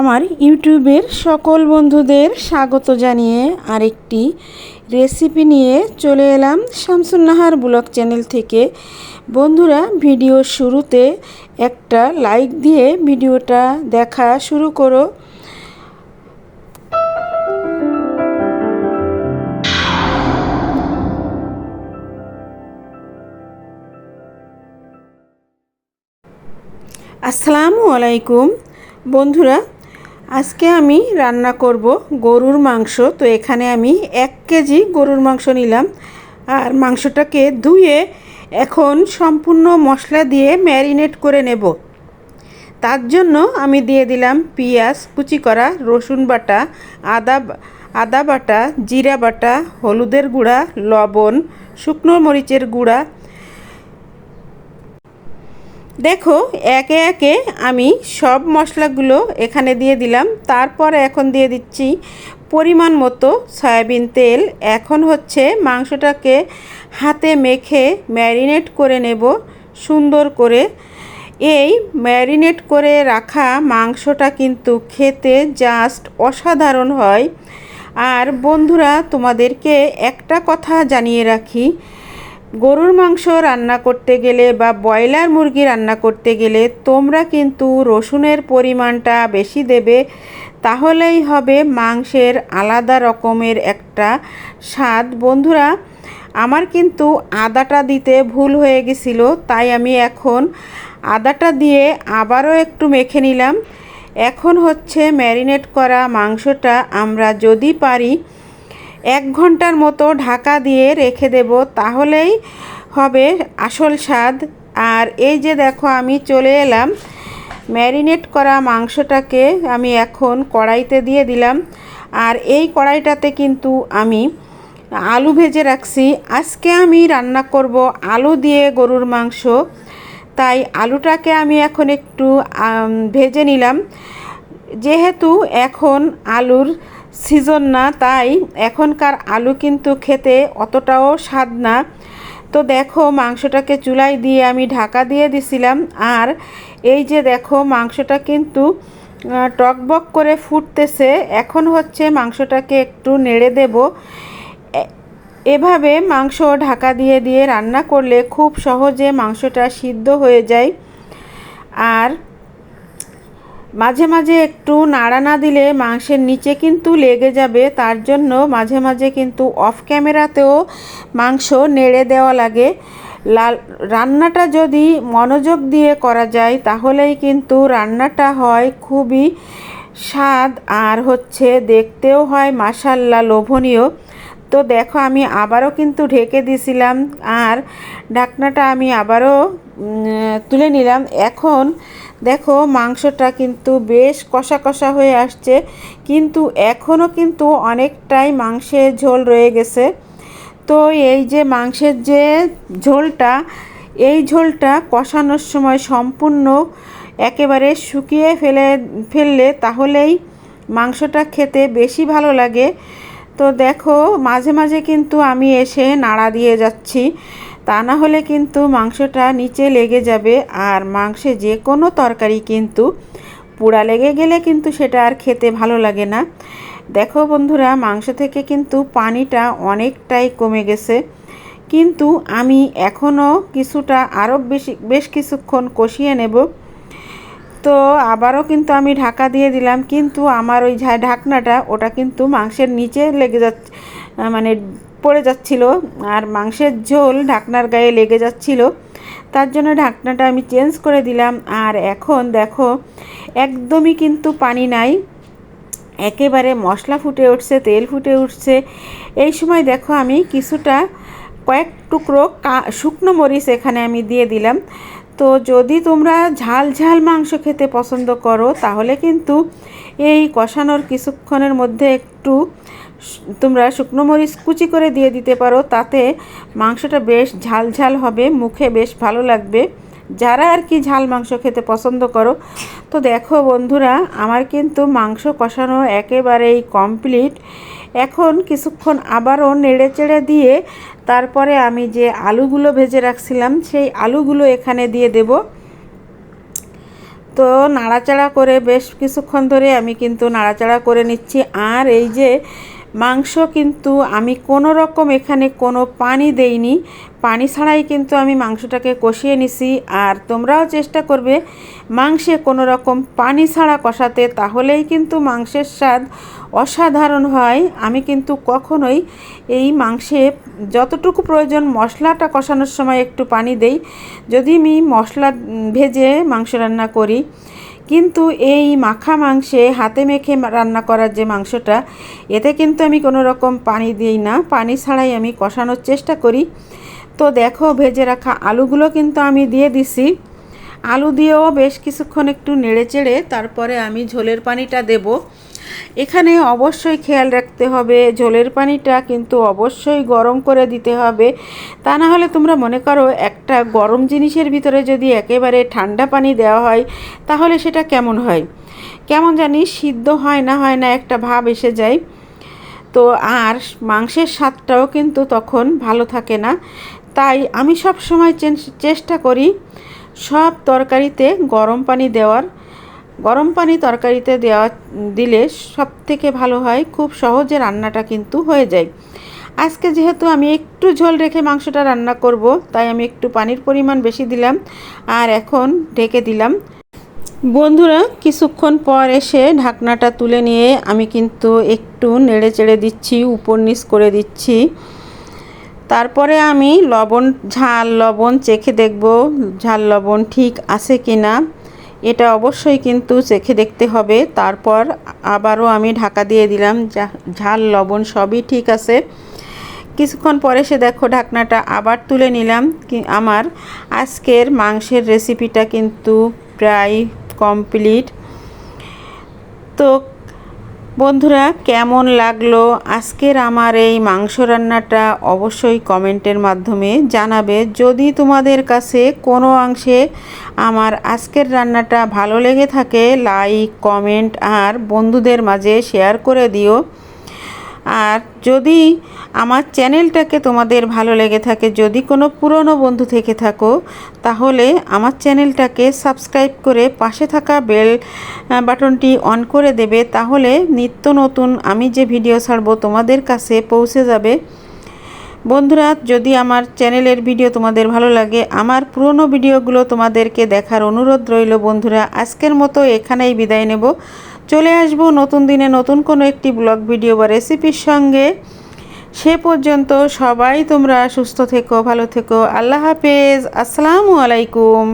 আমার ইউটিউবের সকল বন্ধুদের স্বাগত জানিয়ে আরেকটি রেসিপি নিয়ে চলে এলাম শামসুন্নাহার ব্লগ চ্যানেল থেকে। বন্ধুরা, ভিডিও শুরুতে একটা লাইক দিয়ে ভিডিওটা দেখা শুরু করো। আসসালামু আলাইকুম। বন্ধুরা আজকে আমি রান্না করব গরুর মাংস। তো এখানে আমি এক কেজি গরুর মাংস নিলাম। আর মাংসটাকে ধুয়ে এখন সম্পূর্ণ মশলা দিয়ে ম্যারিনেট করে নেব। তার জন্য আমি দিয়ে দিলাম পেঁয়াজ, কুচি করা রসুন বাটা, আদা আদা বাটা, জিরা বাটা, হলুদের গুঁড়া, লবণ, শুকনো মরিচের গুঁড়া দেখো, একে একে আমি সব মশলাগুলো এখানে দিয়ে দিলাম। তারপরে এখন দিয়ে দিচ্ছি পরিমাণ মতো সয়াবিন তেল। এখন হচ্ছে মাংসটাকে হাতে মেখে ম্যারিনেট করে নেব সুন্দর করে। এই ম্যারিনেট করে রাখা মাংসটা কিন্তু খেতে জাস্ট অসাধারণ হয়। আর বন্ধুরা, তোমাদেরকে একটা কথা জানিয়ে রাখি গরুর মাংস রান্না করতে গেলে বা ব্রয়লার মুরগি রান্না করতে গেলে তোমরা কিন্তু রসুনের পরিমাণটা বেশি দেবে। তাহলেই হবে মাংসের আলাদা রকমের একটা স্বাদ। বন্ধুরা, আমার কিন্তু আদাটা দিতে ভুল হয়ে গেছিল, তাই আমি এখন আদাটা দিয়ে আবারও একটু মেখে নিলাম। এখন হচ্ছে ম্যারিনেট করা মাংসটা আমরা যদি পারি এক ঘণ্টার মতো ঢাকা দিয়ে রেখে দেব, তাহলেই হবে আসল স্বাদ। আর এই যে দেখো, আমি চলে এলাম। ম্যারিনেট করা মাংসটাকে আমি এখন কড়াইতে দিয়ে দিলাম। আর এই কড়াইটাতে কিন্তু আমি আলু ভেজে রাখছি। আজকে আমি রান্না করব আলু দিয়ে গরুর মাংস। তাই আলুটাকে আমি এখন একটু ভেজে নিলাম। যেহেতু এখন আলুর সিজন না, তাই এখনকার আলু কিন্তু খেতে অতটাও স্বাদ না। তো দেখো, মাংসটাকে চুলায় দিয়ে আমি ঢাকা দিয়ে দিছিলাম। আর এই যে দেখো, মাংসটা কিন্তু টকবক করে ফুটতেছে। এখন হচ্ছে মাংসটাকে একটু নেড়ে দেব। এভাবে মাংস ঢাকা দিয়ে দিয়ে রান্না করলে খুব সহজে মাংসটা সিদ্ধ হয়ে যায়। আর মাঝে মাঝে একটু নাড়া না দিলে মাংসের নিচে কিন্তু লেগে যাবে, তার জন্য মাঝে মাঝে কিন্তু অফ ক্যামেরাতেও মাংস নেড়ে দেওয়া লাগে। লাল, রান্নাটা যদি মনোযোগ দিয়ে করা যায়, তাহলেই কিন্তু রান্নাটা হয় খুবই স্বাদ আর হচ্ছে দেখতেও হয় মাসাল্লা লোভনীয়। তো দেখো আমি আবারও কিন্তু ঢেকে দিছিলাম আর ঢাকনাটা আমি আবারও তুলে নিলাম। এখন দেখো, মাংসটা কিন্তু বেশ কষা কষা হয়ে আসছে, কিন্তু এখনও কিন্তু অনেকটাই মাংসের ঝোল রয়ে গেছে। তো এই যে মাংসের যে ঝোলটা, এই ঝোলটা কষানোর সময় সম্পূর্ণ একেবারে শুকিয়ে ফেলে, ফেললে তাহলেই মাংসটা খেতে বেশি ভালো লাগে। তো দেখো, মাঝে মাঝে কিন্তু আমি এসে নাড়া দিয়ে যাচ্ছি। তা না হলে কিন্তু মাংসটা নিচে লেগে যাবে আর মাংসে যে কোনো তরকারি কিন্তু পোড়া লেগে গেলে কিন্তু সেটা আর খেতে ভালো লাগে না। দেখো বন্ধুরা, মাংস থেকে কিন্তু পানিটা অনেকটাই কমে গেছে। কিন্তু আমি এখনও কিছুটা আরও বেশি, বেশ কিছুক্ষণ কষিয়ে নেব। তো আবারও কিন্তু আমি ঢাকা দিয়ে দিলাম, কিন্তু আমার ওই ঢাকনাটা ওটা কিন্তু মাংসের নিচে লেগে যাচ্ছে মানে পড়ে যাচ্ছিল আর মাংসের ঝোল ঢাকনার গায়ে লেগে যাচ্ছিল। তার জন্য ঢাকনাটা আমি চেঞ্জ করে দিলাম আর এখন দেখো, একদমই কিন্তু পানি নাই। একেবারে মশলা ফুটে উঠছে, তেল ফুটে উঠছে। এই সময় দেখো আমি কিছুটা কয়েক টুকরো শুকনো মরিচ এখানে আমি দিয়ে দিলাম। তো যদি তোমরা ঝাল ঝাল মাংস খেতে পছন্দ করো, তাহলে কিন্তু এই কষানোর কিছুক্ষণের মধ্যে একটু তোমরা শুকনো মরিচ কুচি করে দিয়ে দিতে পারো, তাতে মাংসটা বেশ ঝাল ঝাল হবে, মুখে বেশ ভালো লাগবে। যারা আর কি ঝাল মাংস খেতে পছন্দ করো, তো দেখো বন্ধুরা, আমার কিন্তু মাংস কষানো একেবারেই কমপ্লিট। এখন কিছুক্ষণ আবারও নেড়ে চেড়ে দিয়ে তারপরে আমি যে আলুগুলো ভেজে রাখছিলাম, সেই আলুগুলো এখানে দিয়ে দেব। তো নাড়াচাড়া করে বেশ কিছুক্ষণ ধরে আমি কিন্তু নাড়াচাড়া করে নিচ্ছি। আর এই যে মাংস কিন্তু আমি কোনো রকম এখানে কোনো পানি দেইনি। পানি ছাড়াই কিন্তু আমি মাংসটাকে কষিয়ে নিছি। আর তোমরাও চেষ্টা করবে মাংসে কোনো রকম পানি ছাড়া কষাতে, তাহলেই কিন্তু মাংসের স্বাদ অসাধারণ হয়। আমি কিন্তু কখনোই এই মাংসে যতটুকু প্রয়োজন মশলাটা কষানোর সময় একটু পানি দেই। যদি আমি মশলা ভেজে মাংস রান্না করি কিন্তু এই মাখা মাংসে, হাতে মেখে রান্না করার যে মাংসটা, এতে কিন্তু আমি কোনো রকম পানি দিই না। পানি ছাড়াই আমি কষানোর চেষ্টা করি। তো দেখো, ভেজে রাখা আলুগুলো কিন্তু আমি দিয়ে দিছি। আলু দিয়েও বেশ কিছুক্ষণ একটু নেড়ে চেড়ে তারপরে আমি ঝোলের পানিটা দেব। এখানে অবশ্যই খেয়াল রাখতে হবে, ঝোলের পানিটা কিন্তু অবশ্যই গরম করে দিতে হবে। তা না হলে তোমরা মনে করো একটা গরম জিনিসের ভিতরে যদি একেবারে ঠান্ডা পানি দেওয়া হয়, তাহলে সেটা কেমন হয়? কেমন জানি সিদ্ধ হয় না হয় না একটা ভাব এসে যায়। তো আর মাংসের স্বাদটাও কিন্তু তখন ভালো থাকে না। তাই আমি সব সময় চেষ্টা করি সব তরকারিতে গরম পানি দেওয়ার, গরম পানি তরকারিতে দেওয়া, দিলে সব থেকে ভালো হয় খুব সহজে রান্নাটা কিন্তু হয়ে যায়। আজকে যেহেতু আমি একটু ঝোল রেখে মাংসটা রান্না করব, তাই আমি একটু পানির পরিমাণ বেশি দিলাম আর এখন ঢেকে দিলাম। বন্ধুরা, কিছুক্ষণ পর এসে ঢাকনাটা তুলে নিয়ে আমি কিন্তু একটু নেড়ে চেড়ে দিচ্ছি, উপর নিচ করে দিচ্ছি। তারপরে আমি লবণ, ঝাল লবণ চেখে দেখব, ঝাল লবণ ঠিক আছে কি না এটা অবশ্যই কিন্তু চেখে দেখতে হবে। তারপর আবারও আমি ঢাকা দিয়ে দিলাম ঝাল, লবণ সবই ঠিক আছে। কিছুক্ষণ পরে সে দেখো ঢাকনাটা আবার তুলে নিলাম। আমার আজকের মাংসের রেসিপিটা কিন্তু প্রায় কমপ্লিট তো বন্ধুরা, কেমন লাগল? আজকের আমার এই মাংস রান্নাটা অবশ্যই কমেন্টের মাধ্যমে জানাবে। যদি তোমাদের কাছে কোনো অংশে আমার আজকের রান্নাটা ভালো লেগে থাকে লাইক কমেন্ট আর বন্ধুদের মাঝে শেয়ার করে দিও। আর যদি আমার চ্যানেলটাকে তোমাদের ভালো লেগে থাকে, যদি কোনো পুরনো বন্ধু থেকে থাকো, তাহলে আমার চ্যানেলটাকে সাবস্ক্রাইব করে পাশে থাকা বেল বাটনটি অন করে দেবে। তাহলে নিত্য নতুন আমি যে ভিডিও ছাড়বো তোমাদের কাছে পৌঁছে যাবে। বন্ধুরা, যদি আমার চ্যানেলের ভিডিও তোমাদের ভালো লাগে, আমার পুরনো ভিডিওগুলো তোমাদেরকে দেখার অনুরোধ রইল বন্ধুরা। আজকের মতো এখানেই বিদায় নেব। চলে আসব নতুন দিনে নতুন কোনো একটি ব্লগ ভিডিও বা রেসিপির সঙ্গে। সে পর্যন্ত সবাই তোমরা সুস্থ থেকো, ভালো থেকো। আল্লাহ হাফেজ। আসসালামু আলাইকুম।